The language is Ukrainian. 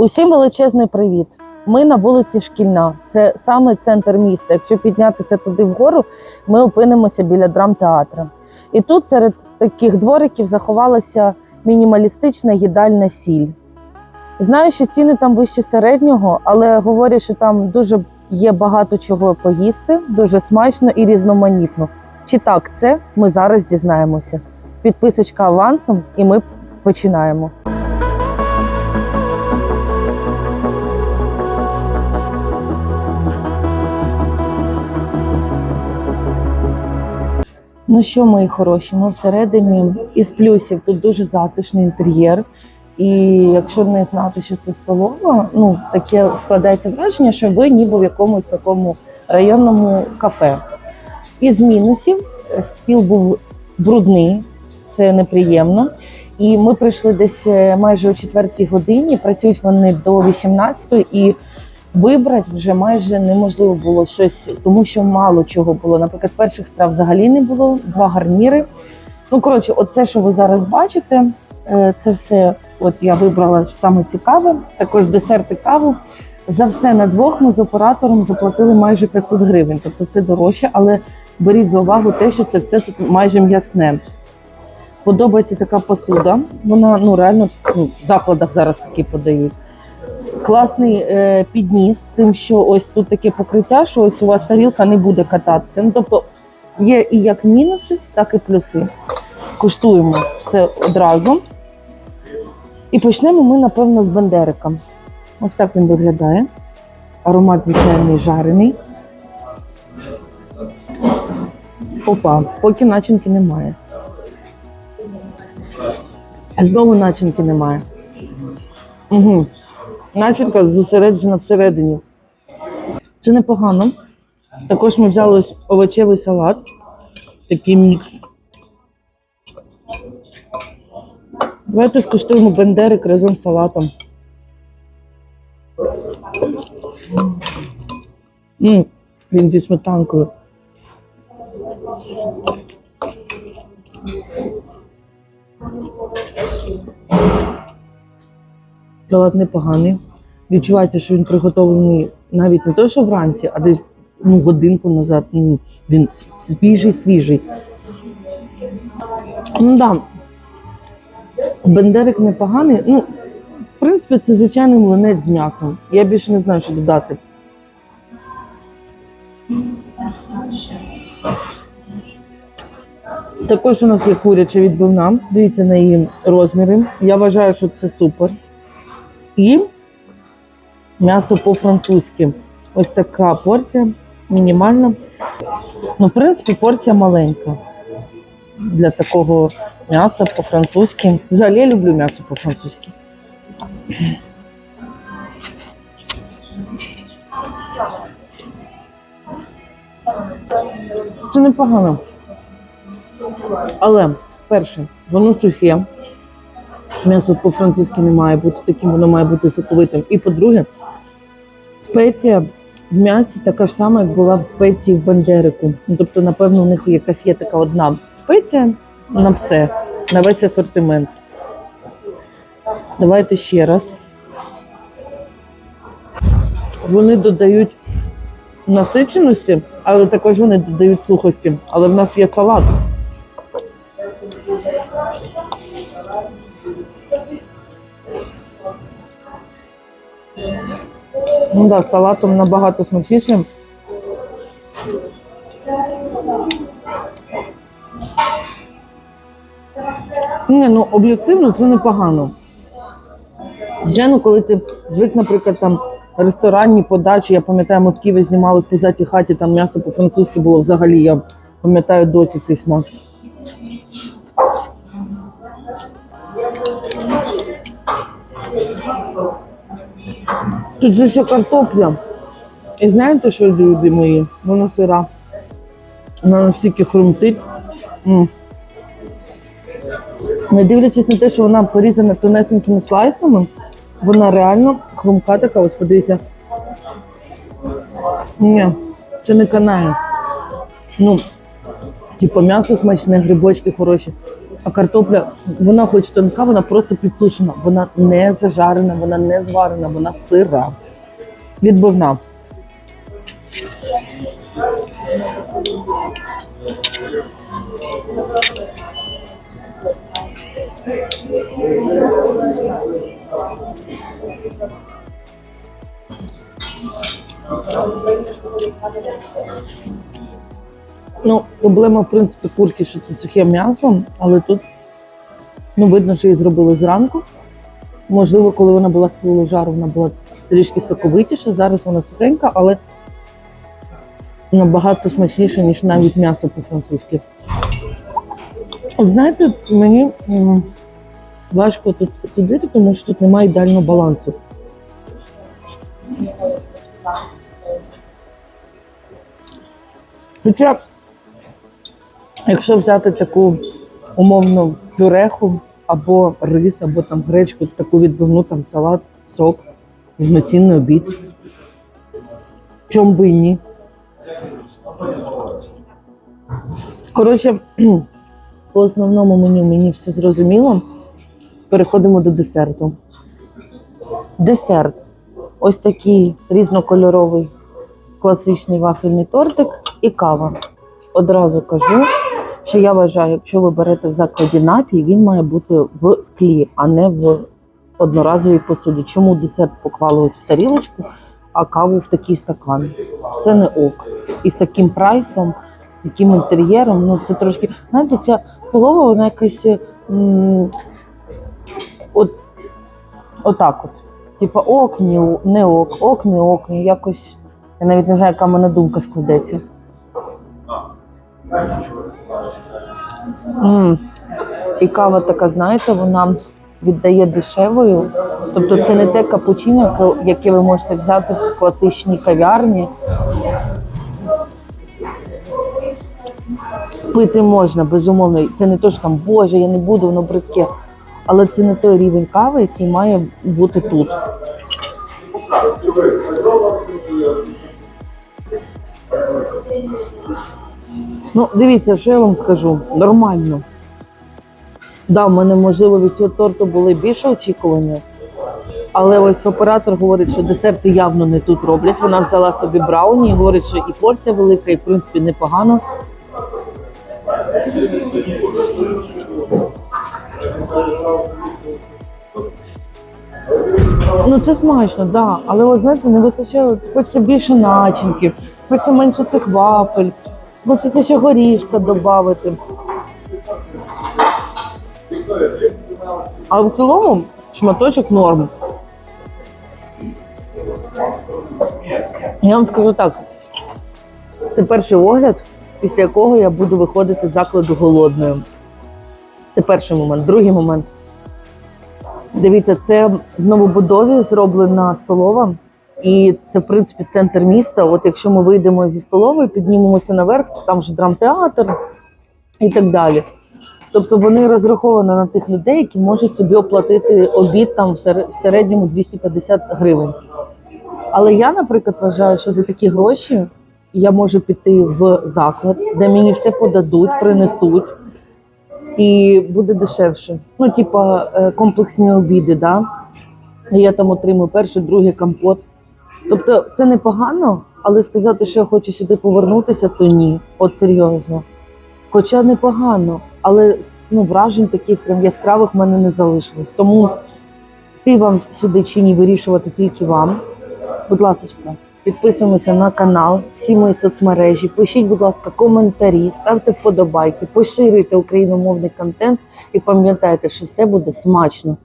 Усім величезний привіт. Ми на вулиці Шкільна. Це саме центр міста. Якщо піднятися туди вгору, ми опинимося біля драмтеатра. І тут серед таких двориків заховалася мінімалістична їдальна сіль. Знаю, що ціни там вище середнього, але говорять, що там дуже є багато чого поїсти, дуже смачно і різноманітно. Чи так це ми зараз дізнаємося? Підписочка авансом, і ми починаємо. Ну що, мої хороші, ми всередині із плюсів тут дуже затишний інтер'єр. І якщо не знати, що це столова, ну таке складається враження, що ви ніби в якомусь такому районному кафе. Із мінусів е, стіл був брудний, це неприємно. І ми прийшли десь е, майже о четвертій годині. Працюють вони до 18 і вибрати вже майже неможливо було щось, тому що мало чого було. Наприклад, перших страв взагалі не було, два гарніри. Ну коротше, оце, що ви зараз бачите, е, це все. От я вибрала саме цікаве. Також десерти каву. За все на двох ми з оператором заплатили майже 500 гривень. Тобто це дорожче, але беріть за увагу те, що це все тут майже м'ясне. Подобається така посуда. Вона ну реально ну, в закладах зараз такі подають. Класний е, підніс, тим, що ось тут таке покриття, що ось у вас тарілка не буде кататися. Ну тобто є і як мінуси, так і плюси. Куштуємо все одразу. І почнемо ми, напевно, з бендерика. Ось так він виглядає. Аромат звичайний жарений. Опа, поки начинки немає. Знову начинки немає. Угу. Начинка зосереджена всередині. Це непогано. Також ми взяли ось овочевий салат. Такий мікс. Давайте скуштуємо бендерик разом з салатом. М, Він зі сметанкою. Салат непоганий. Відчувається, що він приготовлений навіть не то, що вранці, а десь ну, годинку назад. Ну, він свіжий, свіжий. Ну да. Бендерик непоганий. Ну, в принципі, це звичайний млинець з м'ясом. Я більше не знаю, що додати. Також у нас є куряча відбивна. Дивіться на її розміри. Я вважаю, що це супер. І м'ясо по-французьки. Ось така порція, мінімальна. Ну, в принципі, порція маленька для такого м'яса по-французьки. Взагалі я люблю м'ясо по-французьки. Це непогано. Але перше, воно сухе. М'ясо по-французьки не має бути таким, воно має бути соковитим. І по-друге, спеція в м'ясі така ж сама, як була в спеції в бандерику. Ну, тобто, напевно, у них якась є така одна спеція на все, на весь асортимент. Давайте ще раз. Вони додають насиченості, але також вони додають сухості. Але в нас є салат. Ну да, салатом набагато смачніше. Ні, ну об'єктивно це непогано. Звичайно, коли ти звик, наприклад, там ресторанні подачі, я пам'ятаю, ми в Києві знімали в пузатій хаті, там м'ясо по-французьки було взагалі, я пам'ятаю досі цей смак. Тут же ще картопля. І знаєте, що, люди мої? Вона сира. Вона настільки хрумтить. Не дивлячись на те, що вона порізана тонесенькими слайсами, вона реально хрумка така, ось подивіться. Ні, це не канає. Ну, типу, м'ясо смачне, грибочки хороші. А картопля, вона хоч тонка, вона просто підсушена. Вона не зажарена, вона не зварена, вона сира. Відбивна. Ну, проблема, в принципі, курки, що це сухе м'ясо, але тут ну, видно, що її зробили зранку. Можливо, коли вона була з пилу жару, вона була трішки соковитіша. Зараз вона сухенька, але набагато смачніша, ніж навіть м'ясо по-французьки. Знаєте, мені важко тут судити, тому що тут немає ідеального балансу. Хоча Якщо взяти таку умовну пюреху або рис, або там гречку, таку відбивну там салат, сок, повноцінний обід. Чом би і ні. Коротше, по основному меню мені все зрозуміло. Переходимо до десерту. Десерт. Ось такий різнокольоровий класичний вафельний тортик і кава. Одразу кажу, що я вважаю, якщо ви берете в закладі напій, він має бути в склі, а не в одноразовій посуді. Чому десерт поклали ось в тарілочку, а каву в такий стакан? Це не ок. І з таким прайсом, з таким інтер'єром, ну це трошки. Знаєте, ця столова, вона якась. м, от, отак от. Типа ок, ні, не ок, ок, не ок. Якось. Я навіть не знаю, яка в мене думка складеться. М. І кава така, знаєте, вона віддає дешевою. Тобто це не те капучино, яке- ви можете взяти в класичній кав'ярні. Пити можна, безумовно. Це не то, що там, Боже, я не буду, воно бридке. Але це не той рівень кави, який має бути тут. Ну, дивіться, що я вам скажу. Нормально. Да, в мене, можливо, від цього торту були більше очікування. Але ось оператор говорить, що десерти явно не тут роблять. Вона взяла собі брауні і говорить, що і порція велика, і в принципі непогано. Ну це смачно, так. Да. Але от знаєте, не вистачає, хочеться більше начинки, хочеться менше цих вафель, хочеться ще горішка додати. А в цілому шматочок норм. Я вам скажу так: це перший огляд, після якого я буду виходити з закладу голодною. Це перший момент. Другий момент. Дивіться, це в новобудові зроблена столова, і це, в принципі, центр міста. От якщо ми вийдемо зі столової, піднімемося наверх, там же драмтеатр і так далі. Тобто вони розраховані на тих людей, які можуть собі оплатити обід там в середньому 250 гривень. Але я, наприклад, вважаю, що за такі гроші я можу піти в заклад, де мені все подадуть, принесуть, і буде дешевше. Ну, типа е, комплексні обіди, да? Я там отримую перший, другий компот. Тобто це непогано, але сказати, що я хочу сюди повернутися, то ні. От серйозно. Хоча непогано, але ну, вражень таких прям яскравих в мене не залишилось. Тому ти вам сюди чи ні вирішувати тільки вам. Будь ласка, підписуємося на канал, всі мої соцмережі. Пишіть, будь ласка, коментарі, ставте вподобайки, поширюйте україномовний контент і пам'ятайте, що все буде смачно.